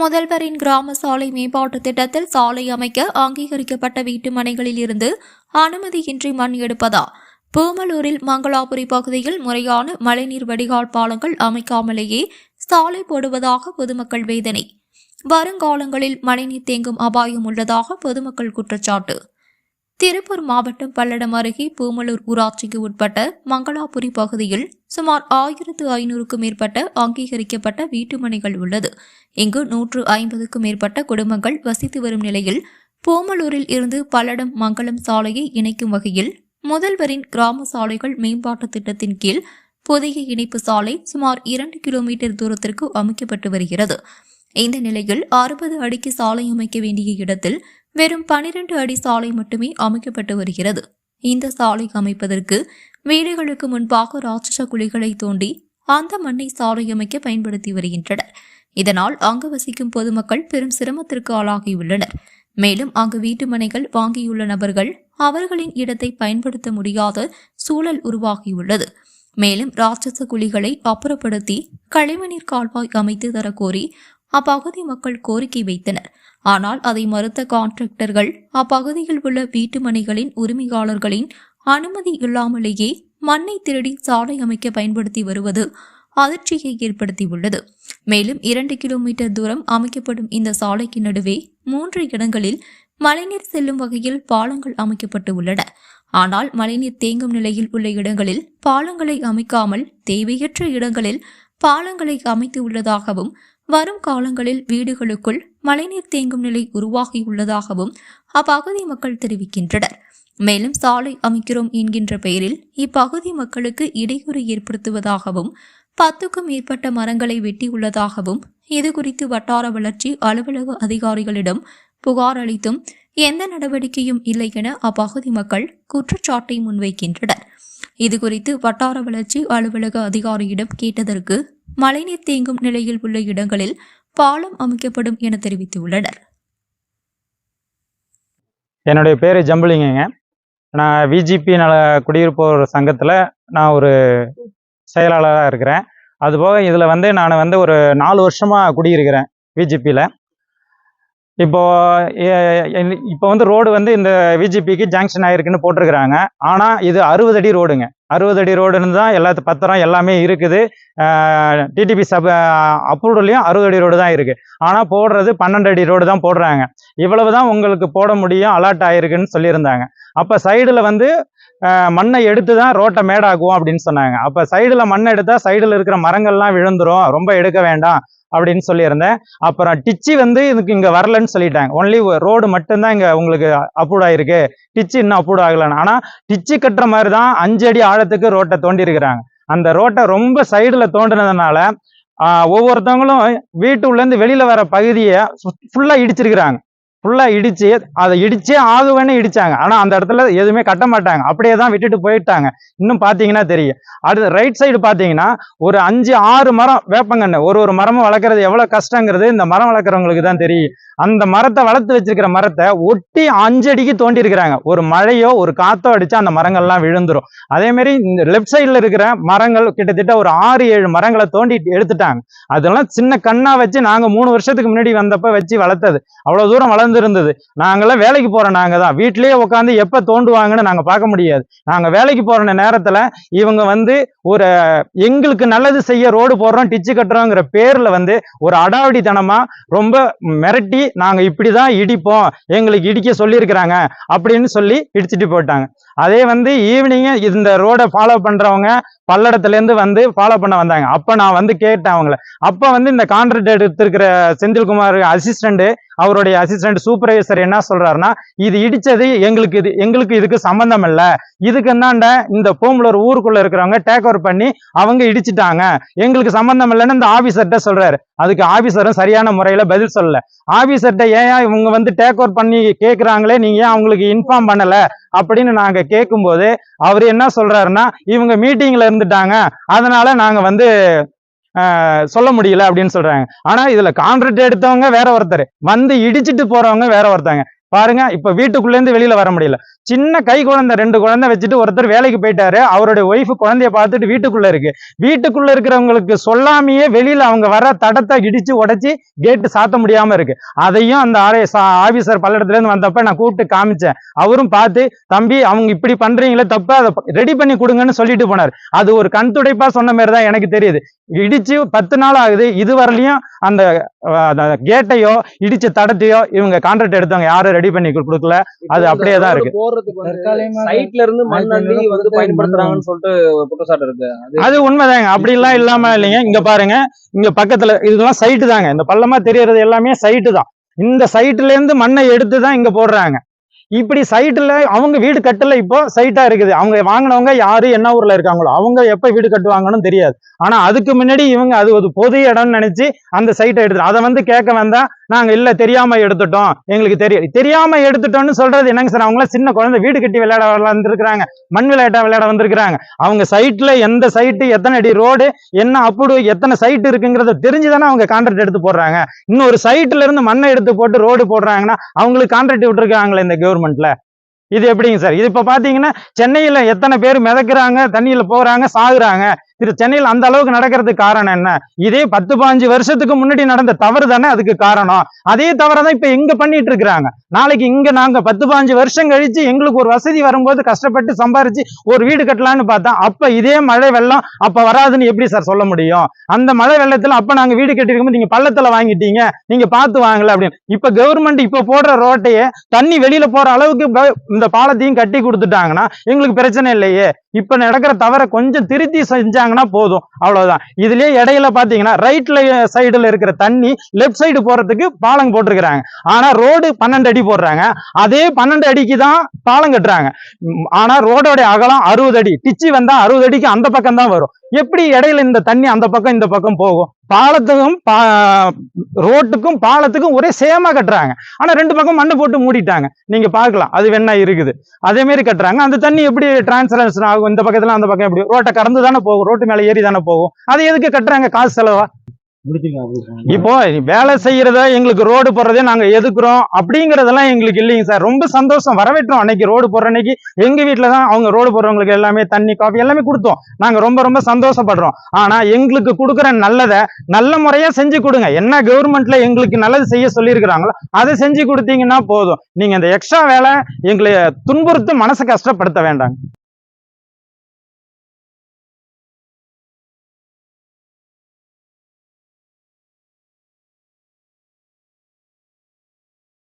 முதல்வரின் கிராம சாலை மேம்பாட்டு திட்டத்தில் சாலை அமைக்க அங்கீகரிக்கப்பட்ட வீட்டு மனைகளில் இருந்து அனுமதியின்றி மண் எடுப்பதா? பூமலூரில் மங்களாபுரி பகுதியில் முறையான மழைநீர் வடிகால் பாலங்கள் அமைக்காமலேயே சாலை போடுவதாக பொதுமக்கள் வேதனை. வருங்காலங்களில் மழைநீர் தேங்கும் அபாயம் உள்ளதாக பொதுமக்கள் குற்றச்சாட்டு. திருப்பூர் மாவட்டம் பல்லடம் அருகே பூமலூர் ஊராட்சிக்கு உட்பட்ட மங்களாபுரி பகுதியில் சுமார் ஆயிரத்து ஐநூறுக்கும் மேற்பட்ட அங்கீகரிக்கப்பட்ட வீட்டுமனைகள் உள்ளது. இங்கு நூற்று ஐம்பதுக்கும் மேற்பட்ட குடும்பங்கள் வசித்து வரும் நிலையில் பூமலூரில் இருந்து பல்லடம் மங்களம் சாலையை இணைக்கும் வகையில் முதல்வரின் கிராம சாலைகள் மேம்பாட்டு திட்டத்தின் கீழ் புதிய இணைப்பு சாலை சுமார் இரண்டு கிலோமீட்டர் தூரத்திற்கு அமைக்கப்பட்டு வருகிறது. இந்த நிலையில் அறுபது அடிக்கு சாலை அமைக்க வேண்டிய இடத்தில் வெறும் பனிரெண்டு அடி சாலை மட்டுமே அமைக்கப்பட்டு வருகிறது. இந்த சாலை அமைப்பதற்கு வீடுகளுக்கு முன்பாக ராட்சச குழிகளை தோண்டி அந்த மண்ணை சாலை அமைக்க பயன்படுத்தி வருகின்றனர். இதனால் அங்கு வசிக்கும் பொதுமக்கள் பெரும் சிரமத்திற்கு ஆளாகியுள்ளனர். மேலும் அங்கு வீட்டு மனைகள் வாங்கியுள்ள நபர்கள் அவர்களின் இடத்தை பயன்படுத்த முடியாத சூழல் உருவாகியுள்ளது. மேலும் ராட்சச குழிகளை அப்புறப்படுத்தி கழிவுநீர் கால்வாய் அமைத்து தரக்கோரி அப்பகுதி மக்கள் கோரிக்கை வைத்தனர். ஆனால் அதை மறுத்த கான்ட்ராக்டர்கள் அப்பகுதியில் உள்ள வீட்டு மனைகளின் உரிமையாளர்களின் அனுமதி இல்லாமலேயே மண்ணை திருடி சாலை அமைக்க பயன்படுத்தி வருவது அதிர்ச்சியை ஏற்படுத்தியுள்ளது. மேலும் இரண்டு கிலோமீட்டர் தூரம் அமைக்கப்படும் இந்த சாலைக்கு நடுவே மூன்று இடங்களில் மழைநீர் செல்லும் வகையில் பாலங்கள் அமைக்கப்பட்டு உள்ளன. ஆனால் மழைநீர் தேங்கும் நிலையில் உள்ள இடங்களில் பாலங்களை அமைக்காமல் தேவையற்ற இடங்களில் பாலங்களை அமைத்து உள்ளதாகவும் வரும் காலங்களில் வீடுகளுக்குள் மழைநீர் தேங்கும் நிலை உருவாகியுள்ளதாகவும் அப்பகுதி மக்கள் தெரிவிக்கின்றனர். மேலும் சாலை அமைக்கிறோம் என்கின்ற பெயரில் இப்பகுதி மக்களுக்கு இடையூறு ஏற்படுத்துவதாகவும் பத்துக்கும் மேற்பட்ட மரங்களை வெட்டியுள்ளதாகவும் இதுகுறித்து வட்டார வளர்ச்சி அலுவலக அதிகாரிகளிடம் புகார் அளித்தும் எந்த நடவடிக்கையும் இல்லை என அப்பகுதி மக்கள் குற்றச்சாட்டை முன்வைக்கின்றனர். இதுகுறித்து வட்டார வளர்ச்சி அலுவலக அதிகாரியிடம் கேட்டதற்கு மழைநீர் தேங்கும் நிலையில் உள்ள இடங்களில் பாலம் அமைக்கப்படும் என தெரிவித்துள்ளனர். என்னுடைய பேர் ஜம்புலிங்கங்க நான் விஜிபி நல குடியிருப்போர் சங்கத்தில் நான் ஒரு செயலாளராக இருக்கிறேன். அதுபோக இதில் வந்து நான் வந்து ஒரு நாலு வருஷமாக குடியிருக்கிறேன் விஜிபியில் இப்போ இப்போ வந்து ரோடு வந்து இந்த விஜிபிக்கு ஜங்ஷன் ஆயிருக்குன்னு போட்டிருக்கிறாங்க. ஆனால் இது அறுபது அடி ரோடுங்க அறுபது அடி ரோடுன்னு தான் எல்லாத்து பத்திரம் எல்லாமே இருக்குது. டிடிபி சப் அப்ரூவ்லையும் அறுபது அடி ரோடு தான் இருக்குது ஆனால் போடுறது பன்னெண்டு அடி ரோடு தான் போடுறாங்க. இவ்வளவு தான் உங்களுக்கு போட முடியும் அலாட் ஆயிருக்குன்னு சொல்லியிருந்தாங்க. அப்போ சைடில் வந்து மண்ணை எடுத்து தான் ரோட்டை மேடாக்குவோம் அப்படின்னு சொன்னாங்க. அப்போ சைடில் மண்ணை எடுத்தால் சைடில் இருக்கிற மரங்கள்லாம் விழுந்துரும். ரொம்ப எடுக்க வேண்டாம். அப்படின்னு சொல்லியிருந்தேன். அப்புறம் டிச்சி வந்து இதுக்கு இங்கே வரலன்னு சொல்லிட்டாங்க. ஒன்லி ரோடு மட்டும்தான் இங்கே உங்களுக்கு அப்ரூவ் ஆகிருக்கு டிச்சி இன்னும் அப்ரூவ் ஆகலைன்னு. ஆனால் டிச்சி கட்டுற மாதிரி தான் அஞ்சு அடி ஆழத்துக்கு ரோட்டை தோண்டி இருக்கிறாங்க அந்த ரோட்டை ரொம்ப சைடில் தோண்டினதுனால ஒவ்வொருத்தவங்களும் வீட்டுள்ளேருந்து வெளியில் வர பகுதியை ஃபுல்லாக இடிச்சிருக்கிறாங்க. ஃபுல்லாக இடித்து அதை இடிச்சே ஆகுவேன்னு இடித்தாங்க ஆனால் அந்த இடத்துல எதுவுமே கட்ட மாட்டாங்க. அப்படியே தான் விட்டுட்டு போயிட்டாங்க. இன்னும் பார்த்தீங்கன்னா தெரியும். அடுத்து ரைட் சைடு பார்த்தீங்கன்னா ஒரு அஞ்சு ஆறு மரம் வேப்பங்கன்று. ஒரு ஒரு மரமும் வளர்க்குறது எவ்வளோ கஷ்டங்கிறது இந்த மரம் வளர்க்குறவங்களுக்கு தான் தெரியும். அந்த மரத்தை வளர்த்து வச்சிருக்கிற மரத்தை ஒட்டி அஞ்சு அடிக்கு தோண்டி இருக்கிறாங்க ஒரு மழையோ ஒரு காத்தோ அடிச்சா அந்த மரங்கள்லாம் விழுந்துரும். அதேமாரி இந்த லெஃப்ட் சைடில் இருக்கிற மரங்கள் கிட்டத்தட்ட ஒரு ஆறு ஏழு மரங்களை தோண்டி எடுத்துட்டாங்க. அதெல்லாம் சின்ன கண்ணாக வச்சு நாங்கள் மூணு வருஷத்துக்கு முன்னாடி வந்தப்போ வச்சு வளர்த்தது. அவ்வளோ தூரம் வளர்ந்து இருந்தது நாங்களாம் வேலைக்கு போகிற நாங்கள் தான். வீட்டிலேயே உட்காந்து எப்போ தோண்டுவாங்கன்னு நாங்கள் பார்க்க முடியாது. நாங்கள் வேலைக்கு போகிற நேரத்தில் இவங்க வந்து ஒரு எங்களுக்கு நல்லது செய்ய ரோடு போடுறோம் டிச்சு கட்டுறோங்கிற பேரில் வந்து ஒரு அடாவடித்தனமாக ரொம்ப மிரட்டி நாங்கள் இப்படி தான் இடிப்போம். எங்களுக்கு இடிக்க சொல்லியிருக்கிறாங்க. அப்படின்னு சொல்லி இடிச்சிட்டு போயிட்டாங்க. அதே வந்து ஈவினிங்கு இந்த ரோடை ஃபாலோ பண்ணுறவங்க பல்லடத்துலேருந்து வந்து ஃபாலோ பண்ண வந்தாங்க. அப்போ நான் வந்து கேட்டேன் அவங்கள. அப்போ வந்து இந்த கான்ட்ராக்ட் எடுத்திருக்கிற செந்தில்குமார் அசிஸ்டண்ட்டு அவருடைய அசிஸ்டண்ட் சூப்பர்வைசர் என்ன சொல்கிறாருன்னா இது இடித்தது எங்களுக்கு இது எங்களுக்கு இதுக்கு சம்மந்தம் இல்லை. இதுக்கு என்னாண்ட இந்த பூம்பலூர் ஊருக்குள்ளே இருக்கிறவங்க டேக் ஓவர் பண்ணி அவங்க இடிச்சிட்டாங்க. எங்களுக்கு சம்மந்தம் இல்லைன்னு இந்த ஆஃபீஸர்கிட்ட சொல்கிறாரு அதுக்கு ஆஃபீஸரும் சரியான முறையில் பதில் சொல்லலை. ஆஃபீஸர்கிட்ட ஏன் இவங்க வந்து டேக் ஓவர் பண்ணி கேட்குறாங்களே நீங்கள் ஏன் அவங்களுக்கு இன்ஃபார்ம் பண்ணலை? அப்படின்னு நாங்க கேட்கும்போது அவர் என்ன சொல்றாருன்னா இவங்க மீட்டிங்ல இருந்துட்டாங்க அதனால நாங்க வந்து ஆஹ், சொல்ல முடியல அப்படின்னு சொல்றாங்க. ஆனா இதுல கான்ட்ராக்ட் எடுத்தவங்க வேற ஒருத்தர் வந்து இடிச்சிட்டு போறவங்க வேற ஒருத்தங்க. பாருங்க இப்ப வீட்டுக்குள்ள இருந்து வெளியில வர முடியல. சின்ன கை குழந்தை ரெண்டு குழந்தை வச்சுட்டு ஒருத்தர் வேலைக்கு போயிட்டாரு. அவருடைய ஒய்ஃப் குழந்தைய பார்த்துட்டு வீட்டுக்குள்ள இருக்கு. வீட்டுக்குள்ள இருக்கிறவங்களுக்கு சொல்லாமையே வெளியில அவங்க வர தடத்தை இடிச்சு உடைச்சி கேட்டு சாத்த முடியாம இருக்கு. அதையும் அந்த ஆபீசர் பல்லடத்துல இருந்து வந்தப்ப நான் கூப்பிட்டு காமிச்சேன். அவரும் பார்த்து தம்பி அவங்க இப்படி பண்றீங்களே தப்பு. அதை ரெடி பண்ணி கொடுங்கன்னு சொல்லிட்டு போனார். அது ஒரு கண் துடைப்பா சொன்ன மாதிரி தான் எனக்கு தெரியுது. இடிச்சு பத்து நாள் ஆகுது. இது வரலையும் அந்த கேட்டையோ இடிச்ச தடத்தையோ இவங்க கான்ட்ராக்ட் எடுத்தவங்க யாரும் ரெடி பண்ணி கொடுக்கல. அது அப்படியே தான் இருக்கு. வந்து சைட்ல இருந்து மண் அள்ளி வந்து பயன்படுத்துறாங்கன்னு சொல்லிட்டு குற்றச்சாட்டு இருக்கு. அது உண்மைதாங்க. அப்படி எல்லாம் இல்லாம இல்லைங்க. இங்க பாருங்க. இங்க பக்கத்துல இதெல்லாம் சைட்டு தாங்க. இந்த பள்ளமா தெரியறது எல்லாமே சைட்டு தான். இந்த சைட்டுல இருந்து மண்ணை எடுத்து தான் இங்க போடுறாங்க. இப்படி சைட்டில் அவங்க வீடு கட்டல இப்போ சைட்டாக இருக்குது. அவங்க வாங்கினவங்க யாரு என்ன ஊரில் இருக்காங்களோ அவங்க எப்போ வீடு கட்டுவாங்கன்னு தெரியாது. ஆனால் அதுக்கு முன்னாடி இவங்க அது ஒரு பொது இடம்னு நினச்சி அந்த சைட்டை எடுத்து அதை வந்து கேட்க வந்தா நாங்கள் இல்லை தெரியாமல் எடுத்துட்டோம். எங்களுக்கு தெரியும் தெரியாமல் எடுத்துட்டோம்னு சொல்கிறது என்னங்க சார்? அவங்களாம் சின்ன குழந்தை வீடு கட்டி விளையாட வந்திருக்கிறாங்க மண் விளையாட்டாக விளையாட வந்திருக்கிறாங்க. அவங்க சைட்டில் எந்த சைட்டு எத்தனை அடி ரோடு என்ன அப்படி எத்தனை சைட்டு இருக்குங்கிறத தெரிஞ்சு தானே அவங்க கான்ட்ராக்ட் எடுத்து போடுறாங்க. இன்னொரு சைட்டில் இருந்து மண்ணை எடுத்து போட்டு ரோடு போடுறாங்கன்னா அவங்களுக்கு கான்ட்ராக்ட் விட்டுருக்காங்களே இந்த கவர்மெண்ட் கவர்மெண்ட்ல இது எப்படிங்க சார் இது இப்ப பாத்தீங்கன்னா சென்னையில எத்தனை பேர் மிதக்குறாங்க தண்ணியில போறாங்க சாகுறாங்க. இது சென்னையில் அந்த அளவுக்கு நடக்கிறதுக்கு காரணம் என்ன? இதே பத்து பாஞ்சு வருஷத்துக்கு முன்னாடி நடந்த தவறு தானே அதுக்கு காரணம். அதே தவறை தான் இப்ப இங்க பண்ணிட்டு இருக்கிறாங்க. நாளைக்கு இங்க நாங்க பத்து பாஞ்சு வருஷம் கழிச்சு எங்களுக்கு ஒரு வசதி வரும்போது கஷ்டப்பட்டு சம்பாரிச்சு ஒரு வீடு கட்டலாம்னு பார்த்தா அப்ப இதே மழை வெள்ளம் அப்ப வராதுன்னு எப்படி சார் சொல்ல முடியும்? அந்த மழை வெள்ளத்துல அப்ப நாங்க வீடு கட்டிருக்கும்போது நீங்க பள்ளத்துல வாங்கிட்டீங்க நீங்க பார்த்து வாங்கல அப்படின்னு. இப்ப கவர்மெண்ட் இப்ப போடுற ரோட்டையே தண்ணி வெளியில போற அளவுக்கு இந்த பாலத்தையும் கட்டி கொடுத்துட்டாங்கன்னா எங்களுக்கு பிரச்சனை இல்லையே. இப்ப நடக்கிற தவறை கொஞ்சம் திருத்தி செஞ்சாங்க செஞ்சாங்கன்னா போதும். அவ்வளவுதான். இதுலயே இடையில பாத்தீங்கன்னா ரைட்ல சைடுல இருக்கிற தண்ணி லெஃப்ட் சைடு போறதுக்கு பாலம் போட்டிருக்கிறாங்க. ஆனா ரோடு பன்னெண்டு அடி போடுறாங்க. அதே பன்னெண்டு அடிக்கு தான் பாலம் கட்டுறாங்க. ஆனா ரோடோட அகலம் அறுபது அடி. டிச்சி வந்தா அறுபது அடிக்கு அந்த பக்கம் தான் வரும். எப்படி இடையில இந்த தண்ணி அந்த பக்கம் இந்த பக்கம் போகும்? பாலத்துக்கும் பா- ரோட்டுக்கும் பாலத்துக்கும் ஒரே சேமா கட்டுறாங்க. ஆனா ரெண்டு பக்கம் மண்ணை போட்டு மூடிட்டாங்க. நீங்க பார்க்கலாம். அது வேணா இருக்குது. அதே மாதிரி கட்டுறாங்க. அந்த தண்ணி எப்படி டிரான்ஸ்லேஷன் ஆகும்? இந்த பக்கத்துல அந்த பக்கம் எப்படி? ரோட்டை கடந்து தானே போகும். ரோட்டு மேல ஏறி தானே போகும். அது எதுக்கு கட்டுறாங்க? காசு செலவா? இப்போ வேலை செய்யறத எங்களுக்கு ரோடு போடுறதே நாங்க எதுக்குறோம் அப்படிங்கறதெல்லாம் எங்களுக்கு இல்லைங்க சார். ரொம்ப சந்தோஷம். வரவேற்றோம். அன்னைக்கு ரோடு போடுற அன்னைக்கு எங்க வீட்டுல தான் அவங்க ரோடு போடுறவங்களுக்கு எல்லாமே தண்ணி காஃபி எல்லாமே கொடுத்தோம். நாங்க ரொம்ப ரொம்ப சந்தோஷப்படுறோம். ஆனா எங்களுக்கு கொடுக்குற நல்லதை நல்ல முறையா செஞ்சு கொடுங்க. என்ன கவர்மெண்ட்ல எங்களுக்கு நல்லது செய்ய சொல்லியிருக்கிறாங்களோ அதை செஞ்சு கொடுத்தீங்கன்னா போதும். நீங்க இந்த எக்ஸ்ட்ரா வேலை எங்களை துன்புறுத்து மனசை கஷ்டப்படுத்த வேண்டாங்க.